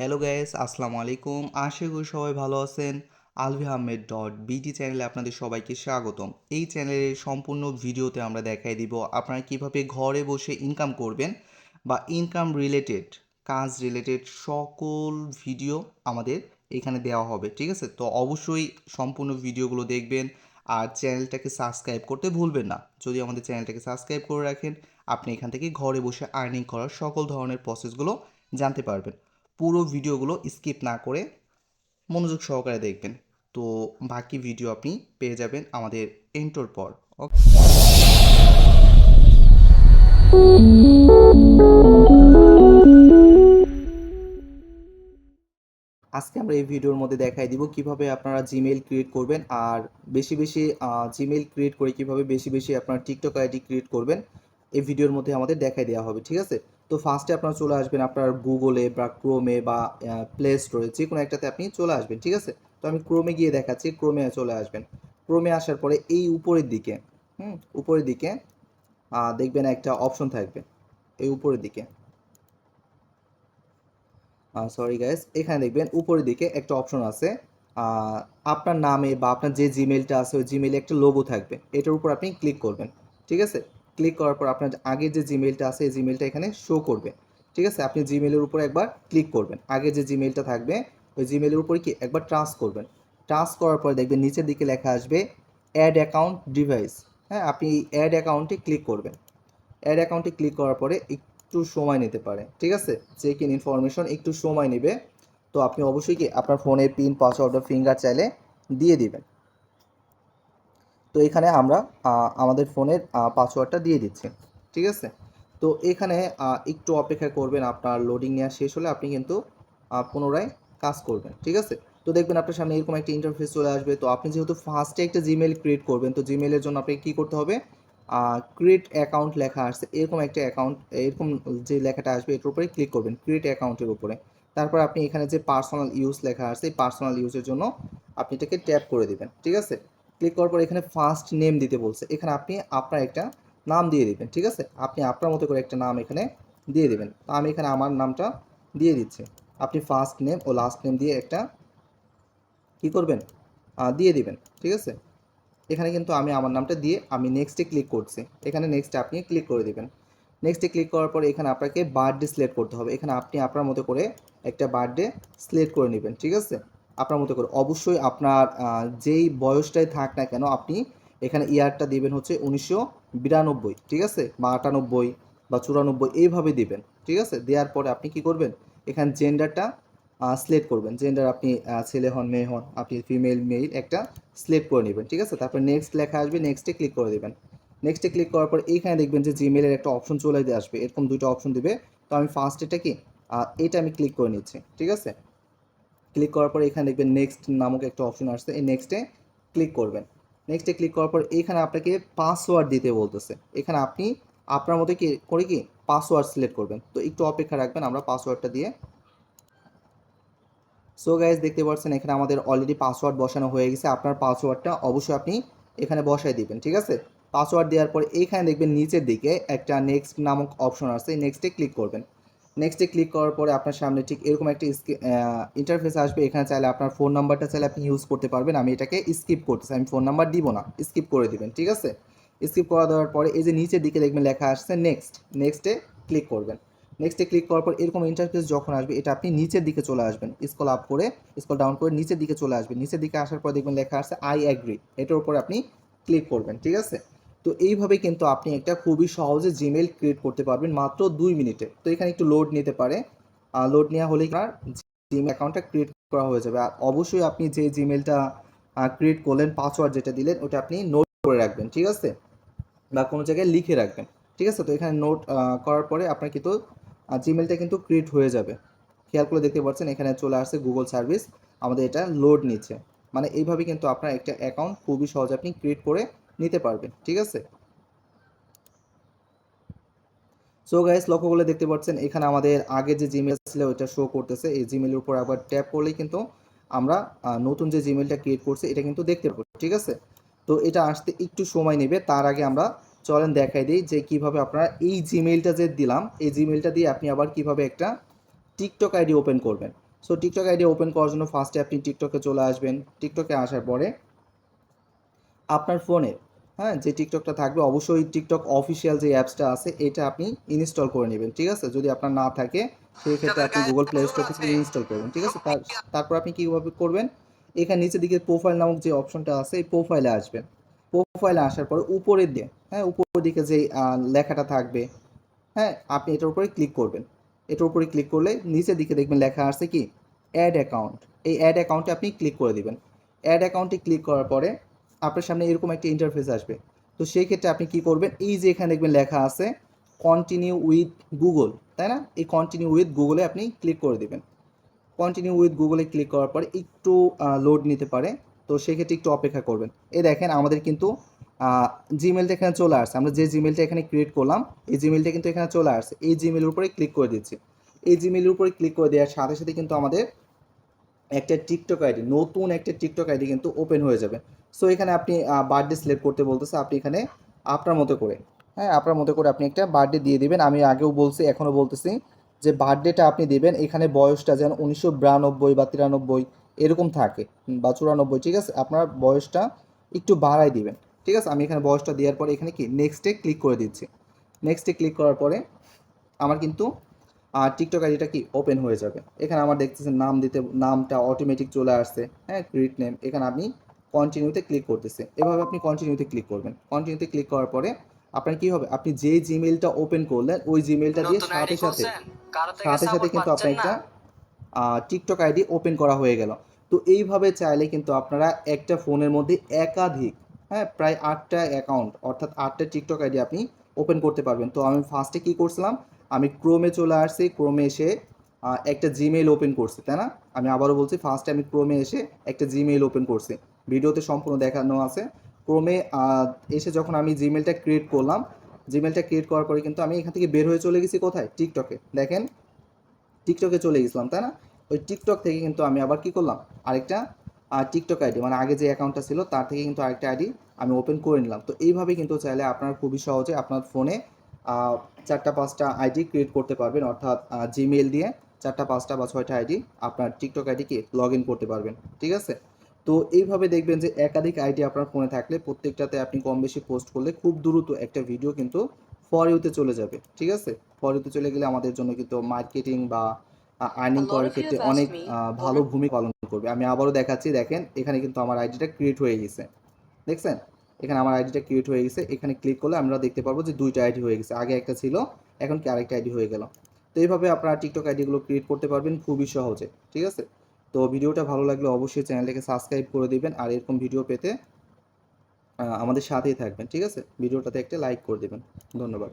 Hello guys আসসালামু আলাইকুম। আশা করি সবাই ভালো আছেন। আলভি আহমেদ ডট বিটি চ্যানেলে আপনাদের সবাইকে স্বাগতম। এই চ্যানেলের সম্পূর্ণ ভিডিওতে আমরা দেখাই দিব আপনারা কীভাবে ঘরে বসে ইনকাম করবেন বা ইনকাম রিলেটেড কাজ রিলেটেড সকল ভিডিও আমাদের এখানে দেওয়া হবে, ঠিক আছে? তো অবশ্যই সম্পূর্ণ ভিডিওগুলো দেখবেন আর চ্যানেলটাকে সাবস্ক্রাইব করতে ভুলবেন না। যদি আমাদের চ্যানেলটাকে সাবস্ক্রাইব করে রাখেন, আপনি এখান থেকে ঘরে বসে আর্নিং করার সকল ধরনের প্রসেসগুলো জানতে পারবেন। পুরো ভিডিওগুলো স্কিপ না করে মনোযোগ সহকারে দেখবেন। তো বাকি ভিডিও আপনি পেয়ে যাবেন আমাদের এন্টোর পর। আজকে আমরা এই ভিডিওর মধ্যে দেখাই দিব কীভাবে আপনারা জিমেইল ক্রিয়েট করবেন আর বেশি বেশি জিমেইল ক্রিয়েট করে কীভাবে বেশি বেশি আপনারা টিকটক আইডি ক্রিয়েট করবেন, এই ভিডিওর মধ্যে আমাদের দেখাই দেওয়া হবে, ঠিক আছে? তো ফার্স্টে আপনারা চলে আসবেন আপনার গুগলে বা ক্রোমে বা প্লে স্টোরে যে কোনো একটাতে আপনি চলে আসবেন, ঠিক আছে? তো আমি ক্রোমে গিয়ে দেখাচ্ছি ক্রোমে চলে আসবেন। ক্রোমে আসার পরে এই উপরের দিকে, হুম, উপরের দিকে দেখবেন একটা অপশন থাকবে, এই উপরের দিকে। সরি গাইস এখানে দেখবেন উপরের দিকে একটা অপশন আছে আপনার নামে বা আপনার যে জিমেলটা আছে, ওই জিমেলে একটা লোগো থাকবে, এটার উপর আপনি ক্লিক করবেন, ঠিক আছে? ক্লিক করার পর আপনার আগে যে জিমেলটা আছে, এই জিমেলটা এখানে শো করবে। ঠিক আছে? আপনি জিমেলের উপর একবার ক্লিক করবেন। আগে যে জিমেলটা থাকবে, ওই জিমেলের উপরে কি? একবার ট্রান্স করবেন। ট্রান্স করার পর দেখবেন নিচের দিকে লেখা আসবে অ্যাড অ্যাকাউন্ট ডিভাইস হ্যাঁ আপনি অ্যাড অ্যাকাউন্টে ক্লিক করবেন। অ্যাড অ্যাকাউন্টে ক্লিক করার পরে একটু সময় নিতে পারে। ঠিক আছে? চেক ইন ইনফরমেশন একটু সময় নেবে, তো আপনি অবশ্যই কি আপনার ফোনের পিন পাসওয়ার্ড ফিঙ্গার চাইলে দিয়ে দিবেন। তো এখানে আমরা আমাদের ফোনের পাসওয়ার্ডটা দিয়ে দিচ্ছি, ঠিক আছে? তো এখানে একটু অপেক্ষা করবেন, আপনার লোডিং নেওয়া শেষ হলে আপনি কিন্তু পুনরায় কাজ করবেন, ঠিক আছে? তো দেখবেন আপনার সামনে এরকম একটা ইন্টারফেস চলে আসবে, তো আপনি যেহেতু ফার্স্টে একটা জিমেল ক্রিয়েট করবেন, তো জিমেলের জন্য আপনাকে কী করতে হবে? ক্রিয়েট অ্যাকাউন্ট লেখা আসছে, এরকম একটা অ্যাকাউন্ট এরকম যে লেখাটা আসবে, এটার উপরে ক্লিক করবেন ক্রিয়েট অ্যাকাউন্টের উপরে। তারপর আপনি এখানে যে পার্সোনাল ইউজ লেখা আসছে, এই পার্সোনাল ইউজের জন্য আপনি এটাকে ট্যাপ করে দিবেন, ঠিক আছে? ক্লিক করার পর এখানে ফার্স্ট নেম দিতে বলছে। এখানে আপনি আপনার একটা নাম দিয়ে দিবেন, ঠিক আছে? আপনি আপনার মতো করে একটা নাম এখানে দিয়ে দেবেন। তো আমি এখানে আমার নামটা দিয়ে দিচ্ছি। আপনি ফার্স্ট নেম ও লাস্ট নেম দিয়ে একটা কি করবেন? দিয়ে দিবেন, ঠিক আছে? এখানে কিন্তু আমি আমার নামটা দিয়ে আমি নেক্সটে ক্লিক করছি। এখানে নেক্সটে আপনি ক্লিক করে দিবেন। নেক্সটে ক্লিক করার পরে এখানে আপনাকে বার্থডে সিলেক্ট করতে হবে। এখানে আপনি আপনার মতো করে একটা বার্থডে সিলেক্ট করে নেবেন, ঠিক আছে? আপনার মতো করে। অবশ্যই আপনার যেই বয়সটাই থাক না কেন, আপনি এখানে ইয়ারটা দিবেন হচ্ছে উনিশশো বিরানব্বই, ঠিক আছে? বা আটানব্বই বা চুরানব্বই, এইভাবে দিবেন, ঠিক আছে? দেওয়ার পরে আপনি কি করবেন? এখানে জেন্ডারটা সিলেক্ট করবেন। জেন্ডার আপনি ছেলে হন, মেয়ে হন, আপনি ফিমেল মেল একটা সিলেক্ট করে নেবেন, ঠিক আছে? তারপর নেক্সট লেখা আসবে নেক্সটে ক্লিক করে দেবেন। নেক্সটে ক্লিক করার পর এইখানে দেখবেন যে জিমেলের একটা অপশন চলে আসবে। এরকম দুটো অপশন দিবে। তো আমি ফার্স্ট এটা কি এটা আমি ক্লিক করে নিচ্ছি, ঠিক আছে? ক্লিক করার পর এখানে দেখবেন নেক্সট নামক একটা অপশন আসছে। এই নেক্সটে ক্লিক করবেন। নেক্সটে ক্লিক করার পর এখানে আপনাকে পাসওয়ার্ড দিতে বলতেছে। এখানে আপনি, আপনার মতো কি, করে কি পাসওয়ার্ড সিলেক্ট করবেন। তো একটু অপেক্ষা রাখবেন আমরা পাসওয়ার্ডটা দিয়ে। সো গাইজ দেখতে পাচ্ছেন এখানে আমাদের অলরেডি পাসওয়ার্ড বসানো হয়ে গেছে। আপনার পাসওয়ার্ডটা অবশ্যই আপনি এখানে বসাই দিবেন, ঠিক আছে? পাসওয়ার্ড দেওয়ার পর এখানে দেখবেন নিচের দিকে একটা নেক্সট নামক অপশন আছে নেক্সটে ক্লিক করবেন। নেক্সটে ক্লিক করার পরে আপনার সামনে ঠিক এরকম একটা ইন্টারফেস আসবে। এখানে চাইলে আপনার ফোন নাম্বারটা চাইলে আপনি ইউজ করতে পারবেন। আমি এটাকে স্কিপ করতেছি। আমি ফোন নাম্বার দিব না। স্কিপ করে দিবেন, ঠিক আছে? স্কিপ করা দেওয়ার পরে এই যে নিচের দিকে দেখবেন লেখা আসছে নেক্সট নেক্সটে ক্লিক করবেন। নেক্সটে ক্লিক করার পর এরকম ইন্টারফেস যখন আসবে, এটা আপনি নিচের দিকে চলে আসবেন। স্কল আপ করে স্কল ডাউন করে নিচের দিকে চলে আসবেন। নিচের দিকে আসার পর দেখবেন লেখা আসছে আই অ্যাগ্রি এটার উপরে আপনি ক্লিক করবেন, ঠিক আছে? তো এইভাবে কিন্তু আপনি একটা খুবই সহজে জিমেল ক্রিয়েট করতে পারবেন মাত্র দুই মিনিটে। তো এখানে একটু লোড নিতে পারে। লোড নেওয়া হলেই আপনার জিমেল অ্যাকাউন্টটা ক্রিয়েট করা হয়ে যাবে। আর অবশ্যই আপনি যে জিমেলটা ক্রিয়েট করলেন পাসওয়ার্ড যেটা দিলেন, ওটা আপনি নোট করে রাখবেন, ঠিক আছে? বা কোনো জায়গায় লিখে রাখবেন, ঠিক আছে? তো এখানে নোট করার পরে আপনার কিন্তু জিমেলটা কিন্তু ক্রিয়েট হয়ে যাবে। খেয়াল করে দেখতে পাচ্ছেন, এখানে চলে আসছে গুগল সার্ভিস আমাদের এটা লোড নিচ্ছে। মানে এইভাবে কিন্তু আপনার একটা অ্যাকাউন্ট খুবই সহজে আপনি ক্রিয়েট করে নিতে পারবেন, ঠিক আছে? সো গাইস লক্ষ্য করলে দেখতে পাচ্ছেন, এখানে আমাদের আগে যে জিমেল ছিল ওইটা শো করতেছে। এই জিমেলের উপর আবার ট্যাপ করলেই কিন্তু আমরা নতুন যে জিমেলটা ক্রিয়েট করছি, এটা কিন্তু দেখতে পাবো, ঠিক আছে? তো এটা আসতে একটু সময় নেবে, তার আগে আমরা চলেন দেখাই দিই যে কীভাবে আপনারা এই জিমেলটা যে দিলাম, এই জিমেলটা দিয়ে আপনি আবার কীভাবে একটা টিকটক আইডি ওপেন করবেন। সো টিকটক আইডি ওপেন করার জন্য ফার্স্টে আপনি টিকটকে চলে আসবেন। টিকটকে আসার পরে আপনার ফোনে হ্যাঁ যে টিকটকটা থাকবে অবশ্যই টিকটক অফিসিয়াল যে অ্যাপসটা আছে এটা আপনি ইনস্টল করে নেবেন ঠিক আছে? যদি আপনার না থাকে সেই ক্ষেত্রে আপনি গুগল প্লে স্টোর থেকে ইনস্টল করবেন ঠিক আছে? তার তারপর আপনি কীভাবে করবেন? এখানে নিচের দিকে প্রোফাইল নামক যে অপশনটা আছে এই প্রোফাইলে আসবেন। প্রোফাইলে আসার পরে উপরের দিকে হ্যাঁ উপরের দিকে যে লেখাটা থাকবে হ্যাঁ আপনি এটার উপরে ক্লিক করবেন। এটার উপরে ক্লিক করলে নিচের দিকে দেখবেন লেখা আছে কি? অ্যাড অ্যাকাউন্ট এই অ্যাড অ্যাকাউন্টে আপনি ক্লিক করে দিবেন। অ্যাড অ্যাকাউন্টে ক্লিক করার পরে আপনার সামনে এরকম একটা ইন্টারফেস আসবে। তো সেই ক্ষেত্রে আপনি কি করবেন? এই যে এখানে দেখবেন লেখা আছে কন্টিনিউ উইথ গুগল তাই না? এই কন্টিনিউ উইথ গুগলে আপনি ক্লিক করে দেবেন। কন্টিনিউ উইথ গুগলে ক্লিক করার পরে একটু লোড নিতে পারে। তো সেক্ষেত্রে একটু অপেক্ষা করবেন। এই দেখেন আমাদের কিন্তু জিমেলটা এখানে চলে আসছে। আমরা যে জিমেলটা এখানে ক্রিয়েট করলাম, এই জিমেলটা কিন্তু এখানে চলে আসছে। এই জিমেলের উপরে ক্লিক করে দিচ্ছি। এই জিমেলের উপরে ক্লিক করে দেওয়ার সাথে সাথে কিন্তু আমাদের একটা টিকটক আইডি নতুন একটা টিকটক আইডি কিন্তু ওপেন হয়ে যাবে। সো এখানে আপনি বার্থডে সিলেক্ট করতে বলতেছে, আপনি এখানে আপনার মতো করে হ্যাঁ আপনার মতো করে আপনি একটা বার্থডে দিয়ে দিবেন। আমি আগেও বলছি, এখনও বলতেছি যে বার্থডেটা আপনি দেবেন, এখানে বয়সটা যেন উনিশশো বিরানব্বই বা তিরানব্বই এরকম থাকে বা চুরানব্বই, ঠিক আছে? আপনার বয়সটা একটু বাড়াই দিবেন, ঠিক আছে? আমি এখানে বয়সটা দেওয়ার পরে এখানে কি? নেক্সটে ক্লিক করে দিচ্ছি। নেক্সটে ক্লিক করার পরে আমার কিন্তু আর টিকটক আইডিটা কি ওপেন হয়ে যাবে। এখানে আমার দেখতেছেন নাম দিতে নামটা অটোমেটিক চলে আসছে। হ্যাঁ ক্রিয়েট নেম এখানে আপনি কন্টিনিউতে ক্লিক করতেছে। এভাবে আপনি কন্টিনিউতে ক্লিক করবেন। কন্টিনিউতে ক্লিক করার পরে আপনার কি হবে? আপনি যে জিমেলটা ওপেন করলেন ওই জিমেলটা দিয়ে সাথে সাথে সাথে সাথে কিন্তু আপনার একটা টিকটক আইডি ওপেন করা হয়ে গেল। তো এইভাবে চাইলে কিন্তু আপনারা একটা ফোনের মধ্যে একাধিক হ্যাঁ প্রায় আটটা অ্যাকাউন্ট অর্থাৎ আটটা টিকটক আইডি আপনি ওপেন করতে পারবেন। তো আমি ফার্স্টে কী করছিলাম? আমি ক্রোমে চলে আসছি ক্রোমে এসে একটা জিমেইল ওপেন করছি, তাই না? আমি আবারও বলছি ফার্স্টে আমি ক্রোমে এসে একটা জিমেইল ওপেন করছি। ভিডিওতে সম্পূর্ণ দেখানো আছে। ক্রোমে এসে যখন আমি জিমেলটা ক্রিয়েট করলাম জিমেলটা ক্রিয়েট করার পরে কিন্তু আমি এখান থেকে বের হয়ে চলে গেছি কোথায়? টিকটকে দেখেন টিকটকে চলে গেছিলাম, তাই না? ওই টিকটক থেকে কিন্তু আমি আবার কি করলাম? আরেকটা টিকটক আইডি মানে আগে যে অ্যাকাউন্টটা ছিল, তার থেকে কিন্তু আরেকটা আইডি আমি ওপেন করে নিলাম। তো এইভাবে কিন্তু চাইলে আপনার খুবই সহজে আপনার ফোনে চারটা পাঁচটা আইডি ক্রিয়েট করতে পারবেন অর্থাৎ জিমেল দিয়ে চারটা পাঁচটা বা ছয়টা আইডি আপনার টিকটক আইডিকে লগ ইন করতে পারবেন ঠিক আছে? তো এইভাবে দেখবেন যে একাধিক আইডি আপনার ফোনে থাকলে প্রত্যেকটাতে আপনি কম বেশি পোস্ট করলে খুব দ্রুত একটা ভিডিও কিন্তু ফর ইউতে চলে যাবে ঠিক আছে? ফর ইউতে চলে গেলে আমাদের জন্য কিন্তু মার্কেটিং বা আর্নিং করার ক্ষেত্রে অনেক ভালো ভূমিকা পালন করবে। আমি আবারও দেখাচ্ছি দেখেন এখানে কিন্তু আমার আইডিটা ক্রিয়েট হয়ে গেছে দেখছেন? এখানে আমার আইডিটা ক্রিয়েট হয়ে গেছে। এখানে ক্লিক করলে আমরা দেখতে পারব যে দুইটা আইডি হয়ে গেছে। আগে একটা ছিল, এখন কি আরেকটা আইডি হয়ে গেল। তো এইভাবে আপনারা টিকটক আইডিগুলো ক্রিয়েট করতে পারবেন খুবই সহজে, ঠিক আছে? তো ভিডিওটা ভালো লাগলে অবশ্যই চ্যানেলটাকে সাবস্ক্রাইব করে দিবেন আর এরকম ভিডিও পেতে আমাদের সাথেই থাকবেন, ঠিক আছে? ভিডিওটাতে একটা লাইক করে দেবেন। ধন্যবাদ।